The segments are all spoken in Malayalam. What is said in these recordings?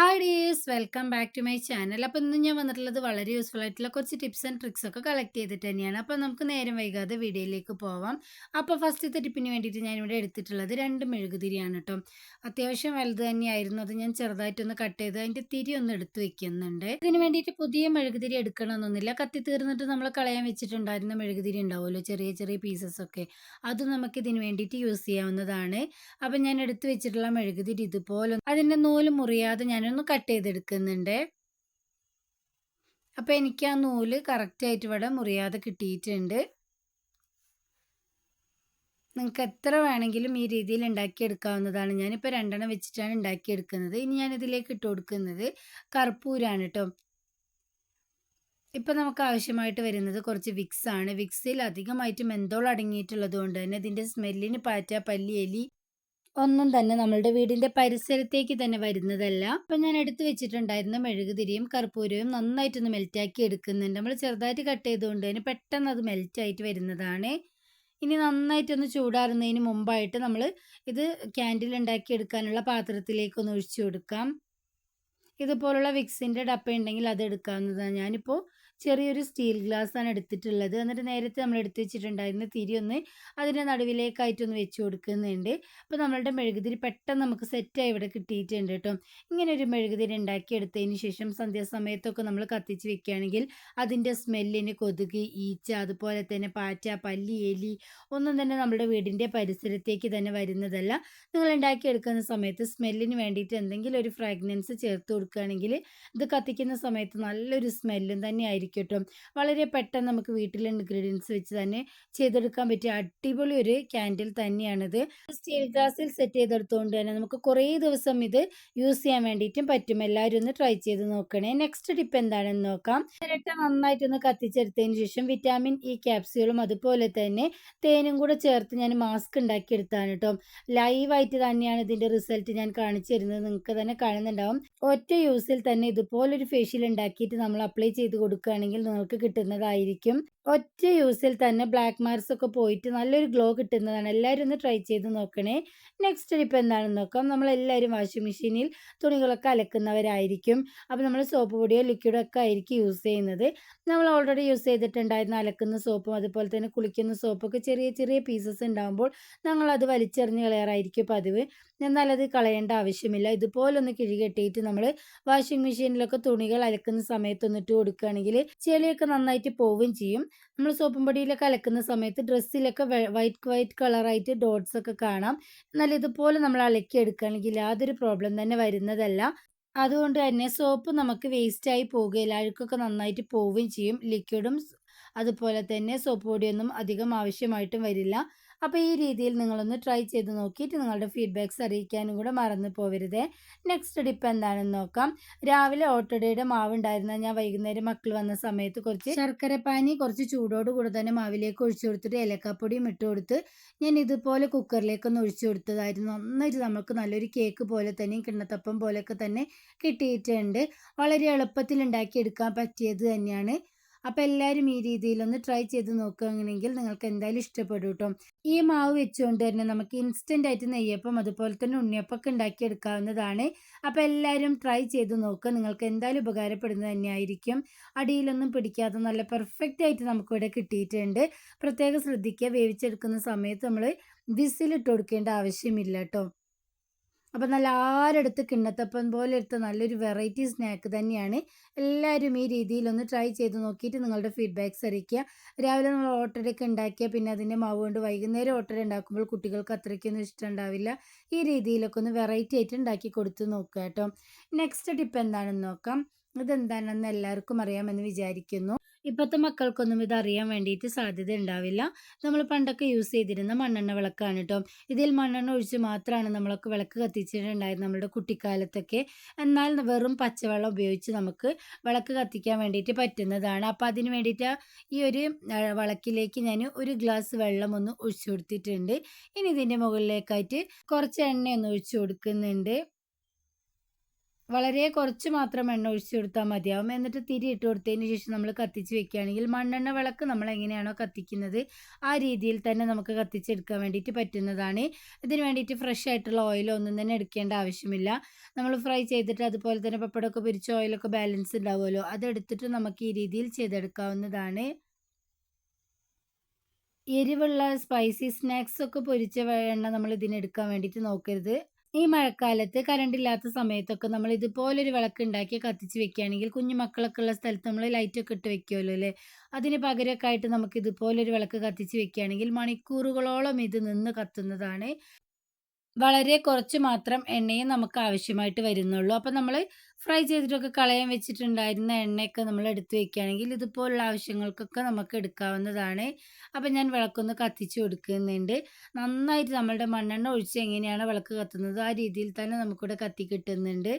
Hi dears welcome back to my channel അപ്പോൾ ഇന്ന് ഞാൻ വന്നിട്ടുള്ളത് വളരെ യൂസ്ഫുൾ ആയിട്ടുള്ള കുറച്ച് ടിപ്സ് ആൻഡ് ട്രിക്സ് ഒക്കെ കളക്ട് ചെയ്തിട്ട് തന്നെയാണ്. അപ്പോൾ നമുക്ക് നേരം വൈകാതെ വീഡിയോയിലേക്ക് പോവാം. അപ്പോൾ ഫസ്റ്റത്തെ ടിപ്പിന് വേണ്ടിയിട്ട് ഞാനിവിടെ എടുത്തിട്ടുള്ളത് രണ്ട് മെഴുകുതിരിയാണ് കേട്ടോ അത്യാവശ്യം വലുത് തന്നെയായിരുന്നു. അത് ഞാൻ ചെറുതായിട്ടൊന്ന് കട്ട് ചെയ്ത് അതിന്റെ തിരി ഒന്ന് എടുത്ത് വെക്കുന്നുണ്ട്. ഇതിന് വേണ്ടിയിട്ട് പുതിയ മെഴുകുതിരി എടുക്കണമെന്നൊന്നുമില്ല. കത്തി തീർന്നിട്ട് നമ്മൾ കളയാൻ വെച്ചിട്ടുണ്ടായിരുന്ന മെഴുകുതിരി ഉണ്ടാവുമല്ലോ. ചെറിയ ചെറിയ പീസസ് ഒക്കെ. അത് നമുക്ക് ഇതിന് വേണ്ടിയിട്ട് യൂസ് ചെയ്യാവുന്നതാണ്. അപ്പോൾ ഞാൻ എടുത്ത് വെച്ചിട്ടുള്ള മെഴുകുതിരി ഇതുപോലെ അതിന്റെ നൂൽ മുറിയാതെ ഞാനൊന്ന് കട്ട് ചെയ്തെടുക്കുന്നുണ്ട്. അപ്പോൾ എനിക്ക് ആ നൂൽ കറക്റ്റായിട്ട് ഇവിടെ മുറിയാതെ കിട്ടിയിട്ടുണ്ട്. നിങ്ങൾക്ക് എത്ര വേണമെങ്കിലും ഈ രീതിയിൽ ഉണ്ടാക്കിയെടുക്കാവുന്നതാണ്. ഞാനിപ്പോൾ രണ്ടെണ്ണം വെച്ചിട്ടാണ് ഉണ്ടാക്കിയെടുക്കുന്നത്. ഇനി ഞാൻ ഇതിലേക്ക് ഇട്ട് കൊടുക്കുന്നത് കർപ്പൂരാണ് കേട്ടോ ഇപ്പം നമുക്ക് ആവശ്യമായിട്ട് വരുന്നത് കുറച്ച് വിക്സ് ആണ്. വിക്സിൽ അധികമായിട്ട് മെന്തോൾ അടങ്ങിയിട്ടുള്ളത് കൊണ്ട് തന്നെ ഇതിന്റെ സ്മെല്ലിന് പാറ്റ പല്ലി എലി ഒന്നും തന്നെ നമ്മളുടെ വീടിന്റെ പരിസരത്തേക്ക് തന്നെ വരുന്നതല്ല. അപ്പൊ ഞാൻ എടുത്തു വെച്ചിട്ടുണ്ടായിരുന്ന മെഴുകുതിരിയും കർപ്പൂരവും നന്നായിട്ടൊന്ന് മെൽറ്റാക്കി എടുക്കുന്നുണ്ട്. നമ്മൾ ചെറുതായിട്ട് കട്ട് ചെയ്തുകൊണ്ട് തന്നെ പെട്ടെന്ന് അത് മെൽറ്റായിട്ട് വരുന്നതാണ്. ഇനി നന്നായിട്ടൊന്ന് ചൂടാറുന്നതിന് മുമ്പായിട്ട് നമ്മൾ ഇത് ക്യാൻഡിൽ ഉണ്ടാക്കി എടുക്കാനുള്ള പാത്രത്തിലേക്കൊന്ന് ഒഴിച്ചു കൊടുക്കാം. ഇതുപോലുള്ള വിക്സിന്റെ ഡപ്പ ഉണ്ടെങ്കിൽ അത് എടുക്കാവുന്നതാണ്. ഞാനിപ്പോൾ ചെറിയൊരു സ്റ്റീൽ ഗ്ലാസ് ആണ് എടുത്തിട്ടുള്ളത്. എന്നിട്ട് നേരത്തെ നമ്മൾ എടുത്ത് വെച്ചിട്ടുണ്ടായിരുന്ന തിരി ഒന്ന് അതിന്റെ നടുവിലേക്കായിട്ടൊന്ന് വെച്ച് കൊടുക്കുന്നുണ്ട്. അപ്പോൾ നമ്മളുടെ മെഴുകുതിരി പെട്ടെന്ന് നമുക്ക് സെറ്റായി ഇവിടെ കിട്ടിയിട്ടുണ്ട് കേട്ടോ. ഇങ്ങനെ ഒരു മെഴുകുതിരി ഉണ്ടാക്കിയെടുത്തതിന് ശേഷം സന്ധ്യാസമയത്തൊക്കെ നമ്മൾ കത്തിച്ച് വെക്കുകയാണെങ്കിൽ അതിന്റെ സ്മെല്ലിന് കൊതുക് ഈച്ച അതുപോലെ തന്നെ പാറ്റ പല്ലി എലി ഒന്നും തന്നെ നമ്മുടെ വീടിന്റെ പരിസരത്തേക്ക് തന്നെ വരുന്നതല്ല. നിങ്ങൾ ഉണ്ടാക്കിയെടുക്കുന്ന സമയത്ത് സ്മെല്ലിന് വേണ്ടിയിട്ട് എന്തെങ്കിലും ഒരു ഫ്രാഗ്രൻസ് ചേർത്ത് കൊടുക്കുകയാണെങ്കിൽ ഇത് കത്തിക്കുന്ന സമയത്ത് നല്ലൊരു സ്മെല്ലും തന്നെ ആയിരിക്കും. കേട്ടോ. വളരെ പെട്ടെന്ന് നമുക്ക് വീട്ടിലെ ഇൻഗ്രീഡിയൻസ് വെച്ച് തന്നെ ചെയ്തെടുക്കാൻ പറ്റിയ അടിപൊളി ഒരു ക്യാൻഡിൽ തന്നെയാണിത്. സ്റ്റീൽ ഗ്ലാസ്സിൽ സെറ്റ് ചെയ്തെടുത്തുകൊണ്ട് തന്നെ നമുക്ക് കുറേ ദിവസം ഇത് യൂസ് ചെയ്യാൻ വേണ്ടിയിട്ടും പറ്റും. എല്ലാവരും ഒന്ന് ട്രൈ ചെയ്ത് നോക്കണേ. നെക്സ്റ്റ് ടിപ്പ് എന്താണെന്ന് നോക്കാം. ഇരട്ട നന്നായിട്ടൊന്ന് കത്തിച്ചെടുത്തതിന് ശേഷം വിറ്റാമിൻ ഇ ക്യാപ്സ്യൂളും അതുപോലെ തന്നെ തേനും കൂടെ ചേർത്ത് ഞാൻ മാസ്ക് ഉണ്ടാക്കിയെടുത്താണ് കേട്ടോ ലൈവായിട്ട് തന്നെയാണ് ഇതിന്റെ റിസൾട്ട് ഞാൻ കാണിച്ചു തരുന്നത്. നിങ്ങൾക്ക് തന്നെ കാണുന്നുണ്ടാവും. ഒറ്റ യൂസിൽ തന്നെ ഇതുപോലൊരു ഫേഷ്യൽ ഉണ്ടാക്കിയിട്ട് നമ്മൾ അപ്ലൈ ചെയ്ത് കൊടുക്കുകയാണെങ്കിൽ നിങ്ങൾക്ക് കിട്ടുന്നതായിരിക്കും. ഒറ്റ യൂസിൽ തന്നെ ബ്ലാക്ക് മാർക്സ് ഒക്കെ പോയിട്ട് നല്ലൊരു ഗ്ലോ കിട്ടുന്നതാണ്. എല്ലാവരും ഒന്ന് ട്രൈ ചെയ്ത് നോക്കണേ. നെക്സ്റ്റ് ടിപ്പ് എന്താണെന്ന് നോക്കാം. നമ്മളെല്ലാവരും വാഷിംഗ് മെഷീനിൽ തുണികളൊക്കെ അലക്കുന്നവരായിരിക്കും. അപ്പോൾ നമ്മൾ സോപ്പ് പൊടിയോ ലിക്വിഡോ ഒക്കെ ആയിരിക്കും യൂസ് ചെയ്യുന്നത്. നമ്മൾ ഓൾറെഡി യൂസ് ചെയ്തിട്ടുണ്ടായിരുന്ന അലക്കുന്ന സോപ്പും അതുപോലെ തന്നെ കുളിക്കുന്ന സോപ്പൊക്കെ ചെറിയ ചെറിയ പീസസ് ഉണ്ടാകുമ്പോൾ ഞങ്ങളത് വലിച്ചെറിഞ്ഞ് കളയാറായിരിക്കും പതിവ്. എന്നാലത് കളയേണ്ട ആവശ്യമില്ല. ഇതുപോലൊന്ന് കിഴികെട്ടിയിട്ട് നമ്മൾ വാഷിംഗ് മെഷീനിലൊക്കെ തുണികൾ അലക്കുന്ന സമയത്ത് ഒന്നിട്ട് കൊടുക്കുകയാണെങ്കിൽ ചെളിയൊക്കെ നന്നായിട്ട് പോവുകയും ചെയ്യും. നമ്മൾ സോപ്പും പൊടിയിലൊക്കെ അലക്കുന്ന സമയത്ത് ഡ്രസ്സിലൊക്കെ വൈറ്റ് വൈറ്റ് കളറായിട്ട് ഡോട്ട്സ് ഒക്കെ കാണാം. എന്നാൽ ഇതുപോലെ നമ്മൾ അലക്കി എടുക്കുകയാണെങ്കിൽ യാതൊരു പ്രോബ്ലം തന്നെ വരുന്നതല്ല. അതുകൊണ്ട് തന്നെ സോപ്പ് നമുക്ക് വേസ്റ്റായി പോവുകയില്ല. അഴുക്കൊക്കെ നന്നായിട്ട് പോവുകയും ചെയ്യും. ലിക്വിഡും അതുപോലെ തന്നെ സോപ്പ് പൊടിയൊന്നും അധികം ആവശ്യമായിട്ടും വരില്ല. അപ്പോൾ ഈ രീതിയിൽ നിങ്ങളൊന്ന് ട്രൈ ചെയ്ത് നോക്കിയിട്ട് നിങ്ങളുടെ ഫീഡ്ബാക്ക്സ് അറിയിക്കാനും കൂടെ മറന്നു പോവരുത്. നെക്സ്റ്റ് ടിപ്പ് എന്താണെന്ന് നോക്കാം. രാവിലെ ഓട്ടോഡയുടെ മാവ് ഉണ്ടായിരുന്ന ഞാൻ വൈകുന്നേരം മക്കൾ വന്ന സമയത്ത് കുറച്ച് ശർക്കര പാനി കുറച്ച് ചൂടോട് കൂടെ തന്നെ മാവിലേക്ക് ഒഴിച്ചു കൊടുത്തിട്ട് ഏലക്കാപ്പൊടിയും ഇട്ട് കൊടുത്ത് ഞാൻ ഇതുപോലെ കുക്കറിലേക്കൊന്ന് ഒഴിച്ചു കൊടുത്തതായിരുന്നു. നന്നായിട്ട് നമുക്ക് നല്ലൊരു കേക്ക് പോലെ തന്നെ കിണ്ണത്തപ്പം പോലെയൊക്കെ തന്നെ കിട്ടിയിട്ടുണ്ട്. വളരെ എളുപ്പത്തിൽ ഉണ്ടാക്കിയെടുക്കാൻ പറ്റിയത് തന്നെയാണ്. അപ്പോൾ എല്ലാവരും ഈ രീതിയിലൊന്ന് ട്രൈ ചെയ്ത് നോക്കുകയാണെങ്കിൽ നിങ്ങൾക്ക് എന്തായാലും ഇഷ്ടപ്പെടും കേട്ടോ. ഈ മാവ് വെച്ചുകൊണ്ട് തന്നെ നമുക്ക് ഇൻസ്റ്റന്റ് ആയിട്ട് നെയ്യപ്പം അതുപോലെ തന്നെ ഉണ്ണിയപ്പൊക്കെ ഉണ്ടാക്കിയെടുക്കാവുന്നതാണ്. അപ്പോൾ എല്ലാവരും ട്രൈ ചെയ്ത് നോക്കുക. നിങ്ങൾക്ക് എന്തായാലും ഉപകാരപ്പെടുന്നത് തന്നെയായിരിക്കും. അടിയിലൊന്നും പിടിക്കാതെ നല്ല പെർഫെക്റ്റ് ആയിട്ട് നമുക്കിവിടെ കിട്ടിയിട്ടുണ്ട്. പ്രത്യേകം ശ്രദ്ധിക്കുക. വേവിച്ചെടുക്കുന്ന സമയത്ത് നമ്മൾ വിസിലിട്ട് കൊടുക്കേണ്ട ആവശ്യമില്ല കേട്ടോ. അപ്പം നല്ല ആരെടുത്ത് കിണ്ണത്തപ്പം പോലെ എടുത്ത നല്ലൊരു വെറൈറ്റി സ്നാക്ക് തന്നെയാണ്. എല്ലാവരും ഈ രീതിയിലൊന്ന് ട്രൈ ചെയ്ത് നോക്കിയിട്ട് നിങ്ങളുടെ ഫീഡ്ബാക്ക്സ് അറിയിക്കുക. രാവിലെ നമ്മൾ ഓട്ടടയൊക്കെ ഉണ്ടാക്കിയ പിന്നെ അതിന്റെ മാവ് കൊണ്ട് വൈകുന്നേരം ഓട്ടട ഉണ്ടാക്കുമ്പോൾ കുട്ടികൾക്ക് അത്രയ്ക്കൊന്നും ഇഷ്ടം ഉണ്ടാവില്ല. ഈ രീതിയിലൊക്കെ ഒന്ന് വെറൈറ്റി ആയിട്ട് ഉണ്ടാക്കി കൊടുത്ത് നോക്കുക കേട്ടോ. നെക്സ്റ്റ് ടിപ്പ് എന്താണെന്ന് നോക്കാം. ഇതെന്താണെന്ന് എല്ലാവർക്കും അറിയാമെന്ന് വിചാരിക്കുന്നു. ഇപ്പോഴത്തെ മക്കൾക്കൊന്നും ഇത് അറിയാൻ വേണ്ടിയിട്ട് സാധ്യത ഉണ്ടാവില്ല. നമ്മൾ പണ്ടൊക്കെ യൂസ് ചെയ്തിരുന്ന മണ്ണെണ്ണ വിളക്കാണ് കേട്ടോ ഇതിൽ മണ്ണെണ്ണ ഒഴിച്ച് മാത്രമാണ് നമ്മളൊക്കെ വിളക്ക് കത്തിച്ചിട്ടുണ്ടായിരുന്നത് നമ്മുടെ കുട്ടിക്കാലത്തൊക്കെ. എന്നാൽ വെറും പച്ചവെള്ളം ഉപയോഗിച്ച് നമുക്ക് വിളക്ക് കത്തിക്കാൻ വേണ്ടിയിട്ട് പറ്റുന്നതാണ്. അപ്പോൾ അതിന് വേണ്ടിയിട്ട് ഈ ഒരു വിളക്കിലേക്ക് ഞാൻ ഒരു ഗ്ലാസ് വെള്ളം ഒന്ന് ഒഴിച്ചു കൊടുത്തിട്ടുണ്ട്. ഇനി ഇതിന്റെ മുകളിലേക്കായിട്ട് കുറച്ച് എണ്ണ ഒന്ന് ഒഴിച്ചു കൊടുക്കുന്നുണ്ട്. വളരെ കുറച്ച് മാത്രം എണ്ണ ഒഴിച്ച് കൊടുത്താൽ മതിയാവും എന്നിട്ട് തിരി ഇട്ട് കൊടുത്തതിന് ശേഷം നമ്മൾ കത്തിച്ച് വെക്കുകയാണെങ്കിൽ മണ്ണെണ്ണ വിളക്ക് നമ്മൾ എങ്ങനെയാണോ കത്തിക്കുന്നത് ആ രീതിയിൽ തന്നെ നമുക്ക് കത്തിച്ചെടുക്കാൻ വേണ്ടിയിട്ട് പറ്റുന്നതാണ്. ഇതിന് വേണ്ടിയിട്ട് ഫ്രഷ് ആയിട്ടുള്ള ഓയിൽ ഒന്നും തന്നെ എടുക്കേണ്ട ആവശ്യമില്ല. നമ്മൾ ഫ്രൈ ചെയ്തിട്ട് അതുപോലെ തന്നെ പപ്പടമൊക്കെ പൊരിച്ച ഓയിലൊക്കെ ബാലൻസ് ഉണ്ടാവുമല്ലോ. അതെടുത്തിട്ട് നമുക്ക് ഈ രീതിയിൽ ചെയ്തെടുക്കാവുന്നതാണ്. എരിവുള്ള സ്പൈസി സ്നാക്സ് ഒക്കെ പൊരിച്ച എണ്ണ നമ്മൾ ഇതിനെടുക്കാൻ വേണ്ടിയിട്ട് നോക്കരുത്. ഈ മഴക്കാലത്ത് കറണ്ട് ഇല്ലാത്ത സമയത്തൊക്കെ നമ്മൾ ഇതുപോലൊരു വിളക്ക് ഉണ്ടാക്കി കത്തിച്ച് വെക്കുകയാണെങ്കിൽ കുഞ്ഞു മക്കളൊക്കെ ഉള്ള സ്ഥലത്ത് നമ്മൾ ലൈറ്റൊക്കെ ഇട്ട് വെക്കുമല്ലോ അല്ലേ? അതിന് പകരമൊക്കെ ആയിട്ട് നമുക്ക് ഇതുപോലൊരു വിളക്ക് കത്തിച്ച് വെക്കുകയാണെങ്കിൽ മണിക്കൂറുകളോളം ഇത് നിന്ന് കത്തുന്നതാണ്. വളരെ കുറച്ച് മാത്രം എണ്ണയും നമുക്ക് ആവശ്യമായിട്ട് വരുന്നുള്ളൂ. അപ്പോൾ നമ്മൾ ഫ്രൈ ചെയ്തിട്ടൊക്കെ കളയാൻ വെച്ചിട്ടുണ്ടായിരുന്ന എണ്ണയൊക്കെ നമ്മൾ എടുത്തു വെക്കുകയാണെങ്കിൽ ഇതുപോലുള്ള ആവശ്യങ്ങൾക്കൊക്കെ നമുക്ക് എടുക്കാവുന്നതാണ്. അപ്പോൾ ഞാൻ വിളക്കൊന്ന് കത്തിച്ച് കൊടുക്കുന്നുണ്ട്. നന്നായിട്ട് നമ്മളുടെ മണ്ണെണ്ണ ഒഴിച്ച് എങ്ങനെയാണ് വിളക്ക് കത്തുന്നത് ആ രീതിയിൽ തന്നെ നമുക്കിവിടെ കത്തി കിട്ടുന്നുണ്ട്.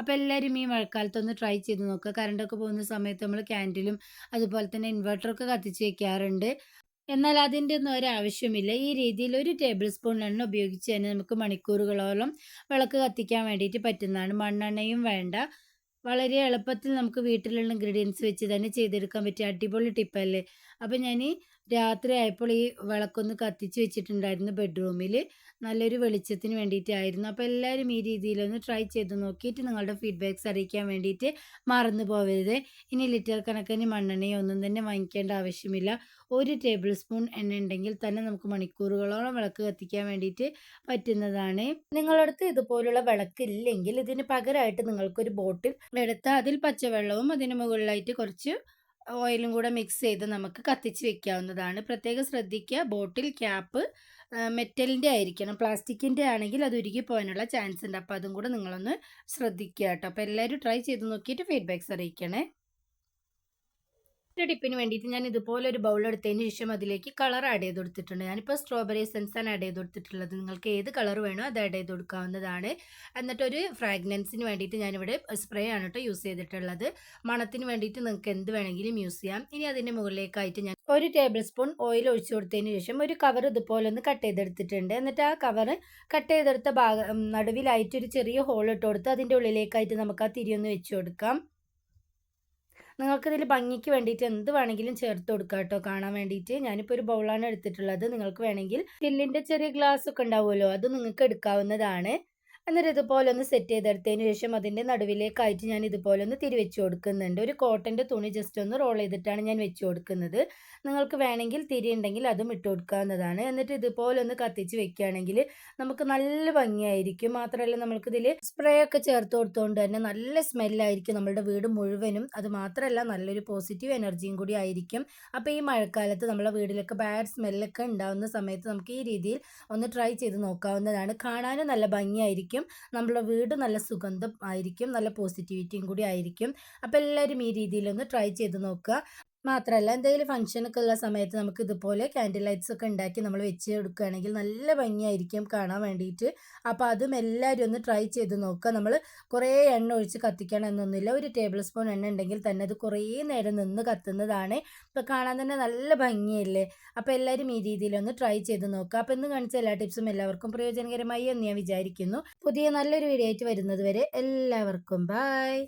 അപ്പോൾ എല്ലാവരും ഈ മഴക്കാലത്തൊന്ന് ട്രൈ ചെയ്ത് നോക്കുക. കറണ്ടൊക്കെ പോകുന്ന സമയത്ത് നമ്മൾ ക്യാൻഡിലും അതുപോലെ തന്നെ ഇൻവെർട്ടറൊക്കെ കത്തിച്ച് വെക്കാറുണ്ട്. എന്നാൽ അതിന്റെ ഒന്നും ഒരാവശ്യമില്ല. ഈ രീതിയിൽ ഒരു ടേബിൾ സ്പൂൺ എണ്ണ ഉപയോഗിച്ച് തന്നെ നമുക്ക് മണിക്കൂറുകളോളം വിളക്ക് കത്തിക്കാൻ വേണ്ടിയിട്ട് പറ്റുന്നതാണ്. മണ്ണെണ്ണയും വേണ്ട. വളരെ എളുപ്പത്തിൽ നമുക്ക് വീട്ടിലുള്ള ഇൻഗ്രീഡിയൻസ് വെച്ച് തന്നെ ചെയ്തെടുക്കാൻ പറ്റിയ അടിപൊളി ടിപ്പല്ലേ അപ്പോൾ ഞാൻ രാത്രി ആയപ്പോൾ ഈ വിളക്കൊന്ന് കത്തിച്ച് വെച്ചിട്ടുണ്ടായിരുന്നു ബെഡ്റൂമിൽ നല്ലൊരു വെളിച്ചത്തിന് വേണ്ടിയിട്ടായിരുന്നു. അപ്പോൾ എല്ലാവരും ഈ രീതിയിലൊന്ന് ട്രൈ ചെയ്ത് നോക്കിയിട്ട് നിങ്ങളുടെ ഫീഡ്ബാക്ക്സ് അറിയിക്കാൻ വേണ്ടിയിട്ട് മറന്നു പോവരുത്. ഇനി ലിറ്റർ കണക്കിന് മണ്ണെണ്ണയോ ഒന്നും തന്നെ വാങ്ങിക്കേണ്ട ആവശ്യമില്ല. ഒരു ടേബിൾ സ്പൂൺ എണ്ണ ഉണ്ടെങ്കിൽ തന്നെ നമുക്ക് മണിക്കൂറുകളോളം വിളക്ക് കത്തിക്കാൻ വേണ്ടിയിട്ട് പറ്റുന്നതാണ്. നിങ്ങളടുത്ത് ഇതുപോലുള്ള വിളക്ക് ഇല്ലെങ്കിൽ ഇതിന് പകരമായിട്ട് നിങ്ങൾക്കൊരു ബോട്ടിൽ എടുത്ത് അതിൽ പച്ചവെള്ളവും അതിന് മുകളിലായിട്ട് കുറച്ച് ഓയിലും കൂടെ മിക്സ് ചെയ്ത് നമുക്ക് കത്തിച്ച് വെക്കാവുന്നതാണ്. പ്രത്യേകം ശ്രദ്ധിക്കുക. ബോട്ടിൽ ക്യാപ്പ് മെറ്റലിന്റെ ആയിരിക്കണം. പ്ലാസ്റ്റിക്കിന്റെ ആണെങ്കിൽ അത് ഉരുകി പോകാനുള്ള ചാൻസ് ഉണ്ട് അപ്പോൾ അതും കൂടെ നിങ്ങളൊന്ന് ശ്രദ്ധിക്കുക കേട്ടോ. അപ്പോൾ എല്ലാവരും ട്രൈ ചെയ്ത് നോക്കിയിട്ട് ഫീഡ്ബാക്ക്സ് അറിയിക്കണേ. ടിപ്പിന് വേണ്ടിയിട്ട് ഞാൻ ഇതുപോലെ ഒരു ബൗൾ എടുത്തതിന് ശേഷം അതിലേക്ക് കളർ ആഡ് ചെയ്ത് കൊടുത്തിട്ടുണ്ട്. ഞാനിപ്പോൾ സ്ട്രോബെറി ആണ് ആഡ് ചെയ്ത് കൊടുത്തിട്ടുള്ളത്. നിങ്ങൾക്ക് ഏത് കളർ വേണോ അത് ആഡ് ചെയ്ത് കൊടുക്കാവുന്നതാണ്. എന്നിട്ടൊരു ഫ്രാഗ്രൻസിന് വേണ്ടിയിട്ട് ഞാനിവിടെ സ്പ്രേ ആണ് കേട്ടോ യൂസ് ചെയ്തിട്ടുള്ളത്. മണത്തിന് വേണ്ടിയിട്ട് നിങ്ങൾക്ക് എന്ത് വേണമെങ്കിലും യൂസ് ചെയ്യാം. ഇനി അതിന്റെ മുകളിലേക്കായിട്ട് ഞാൻ ഒരു ടേബിൾ സ്പൂൺ ഓയിൽ ഒഴിച്ച് കൊടുത്തതിന് ശേഷം ഒരു കവർ ഇതുപോലെ ഒന്ന് കട്ട് ചെയ്തെടുത്തിട്ടുണ്ട്. എന്നിട്ട് ആ കവർ കട്ട് ചെയ്തെടുത്ത ഭാഗം നടുവിലായിട്ട് ഒരു ചെറിയ ഹോൾ ഇട്ട് കൊടുത്ത് അതിന്റെ ഉള്ളിലേക്കായിട്ട് നമുക്ക് ആ തിരിയൊന്ന് വെച്ച് കൊടുക്കാം. നിങ്ങൾക്കിതിൽ ഭംഗിക്ക് വേണ്ടിയിട്ട് എന്ത് വേണമെങ്കിലും ചേർത്ത് കൊടുക്കാം കേട്ടോ കാണാൻ വേണ്ടിയിട്ട് ഞാനിപ്പോൾ ഒരു ബൗളാണ് എടുത്തിട്ടുള്ളത്. നിങ്ങൾക്ക് വേണമെങ്കിൽ സ്റ്റില്ലിന്റെ ചെറിയ ഗ്ലാസ് ഒക്കെ ഉണ്ടാവുമല്ലോ അത് നിങ്ങൾക്ക് എടുക്കാവുന്നതാണ്. എന്നിട്ട് ഇതുപോലെ ഒന്ന് സെറ്റ് ചെയ്തെടുത്തതിന് ശേഷം അതിന്റെ നടുവിലേക്കായിട്ട് ഞാൻ ഇതുപോലെ ഒന്ന് തിരിവെച്ച് കൊടുക്കുന്നുണ്ട്. ഒരു കോട്ടന്റെ തുണി ജസ്റ്റ് ഒന്ന് റോൾ ചെയ്തിട്ടാണ് ഞാൻ വെച്ച് കൊടുക്കുന്നത്. നിങ്ങൾക്ക് വേണമെങ്കിൽ തിരി ഉണ്ടെങ്കിൽ അതും ഇട്ട് കൊടുക്കാവുന്നതാണ്. എന്നിട്ട് ഇതുപോലെ ഒന്ന് കത്തിച്ച് വെക്കുകയാണെങ്കിൽ നമുക്ക് നല്ല ഭംഗിയായിരിക്കും. മാത്രമല്ല നമുക്കിതിൽ സ്പ്രേ ഒക്കെ ചേർത്ത് കൊടുത്തുകൊണ്ട് തന്നെ നല്ല സ്മെല്ലായിരിക്കും നമ്മുടെ വീട് മുഴുവനും. അത് മാത്രമല്ല നല്ലൊരു പോസിറ്റീവ് എനർജിയും കൂടി ആയിരിക്കും. അപ്പോൾ ഈ മഴക്കാലത്ത് നമ്മളെ വീട്ടിലൊക്കെ ബാഡ് സ്മെല്ലൊക്കെ ഉണ്ടാകുന്ന സമയത്ത് നമുക്ക് ഈ രീതിയിൽ ഒന്ന് ട്രൈ ചെയ്ത് നോക്കാവുന്നതാണ്. കാണാനും നല്ല ഭംഗിയായിരിക്കും. ആയിരിക്കും. നമ്മുടെ വീട് നല്ല സുഗന്ധം ആയിരിക്കും നല്ല പോസിറ്റിവിറ്റിയും കൂടി ആയിരിക്കും. അപ്പോൾ എല്ലാവരും ഈ രീതിയിലൊന്ന് ട്രൈ ചെയ്ത് നോക്കുക. മാത്രമല്ല എന്തെങ്കിലും ഫംഗ്ഷനൊക്കെ ഉള്ള സമയത്ത് നമുക്ക് ഇതുപോലെ ക്യാൻഡിൽ ലൈറ്റ്സ് ഒക്കെ ഉണ്ടാക്കി നമ്മൾ വെച്ച് കൊടുക്കുകയാണെങ്കിൽ നല്ല ഭംഗിയായിരിക്കും കാണാൻ വേണ്ടിയിട്ട്. അപ്പോൾ അതും എല്ലാവരും ഒന്ന് ട്രൈ ചെയ്ത് നോക്കുക. നമ്മൾ കുറേ എണ്ണ ഒഴിച്ച് കത്തിക്കണം എന്നൊന്നുമില്ല. ഒരു ടേബിൾ സ്പൂൺ എണ്ണ ഉണ്ടെങ്കിൽ തന്നെ അത് കുറേ നേരം നിന്ന് കത്തുന്നതാണ്. ഇപ്പോൾ കാണാൻ തന്നെ നല്ല ഭംഗിയല്ലേ? അപ്പോൾ എല്ലാവരും ഈ രീതിയിലൊന്ന് ട്രൈ ചെയ്ത് നോക്കുക. അപ്പോൾ ഇന്ന് കാണിച്ച എല്ലാ ടിപ്സും എല്ലാവർക്കും പ്രയോജനകരമായി എന്ന് ഞാൻ വിചാരിക്കുന്നു. പുതിയ നല്ലൊരു വീഡിയോ ആയിട്ട് വരുന്നത് വരെ എല്ലാവർക്കും ബായ്